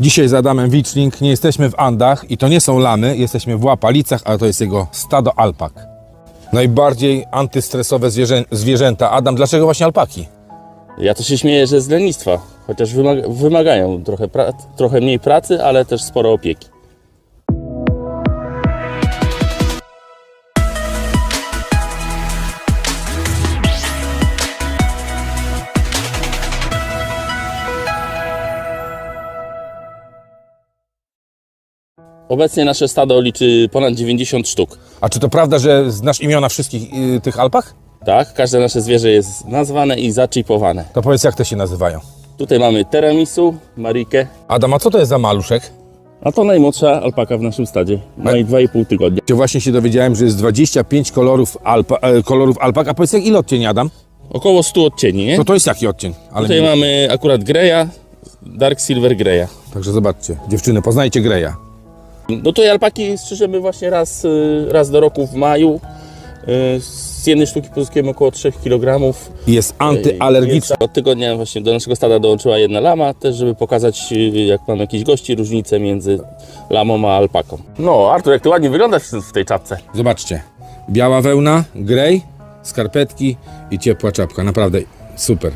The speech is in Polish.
Dzisiaj z Adamem Wiczling nie jesteśmy w Andach i to nie są lamy, jesteśmy w Łapalicach, ale to jest jego stado alpak. Najbardziej antystresowe zwierzę, zwierzęta. Adam, dlaczego właśnie alpaki? Ja to się śmieję, że z lenistwa, chociaż wymaga, wymagają trochę, trochę mniej pracy, ale też sporo opieki. Obecnie nasze stado liczy ponad 90 sztuk. A czy to prawda, że znasz imiona wszystkich y, tych alpak? Tak, każde nasze zwierzę jest nazwane i zaczipowane. To powiedz, jak te się nazywają. Tutaj mamy Teramisu, Marikę, Adam, a co to jest za maluszek? a to najmłodsza alpaka w naszym stadzie. Ma jej 2,5 tygodnia. Ja Właśnie się dowiedziałem, że jest 25 kolorów, alpa, e, kolorów alpak. A powiedz, jak ile odcieni, Adam? Około 100 odcieni, nie? To to jest jaki odcień? Ale Tutaj mamy akurat Greya, Dark Silver Greya. Także zobaczcie, dziewczyny, poznajcie Greja. No tutaj alpaki strzyżemy właśnie raz, y, raz do roku w maju. Y, Z jednej sztuki pozyskujemy około 3 kg. Jest antyalergiczny. Od tygodnia właśnie do naszego stada dołączyła jedna lama, też żeby pokazać, y, jak mamy jakichś gości, różnicę między lamą a alpaką. No Artur, jak ty ładnie wyglądasz w tej czapce. Zobaczcie, biała wełna, grej, skarpetki i ciepła czapka. Naprawdę super.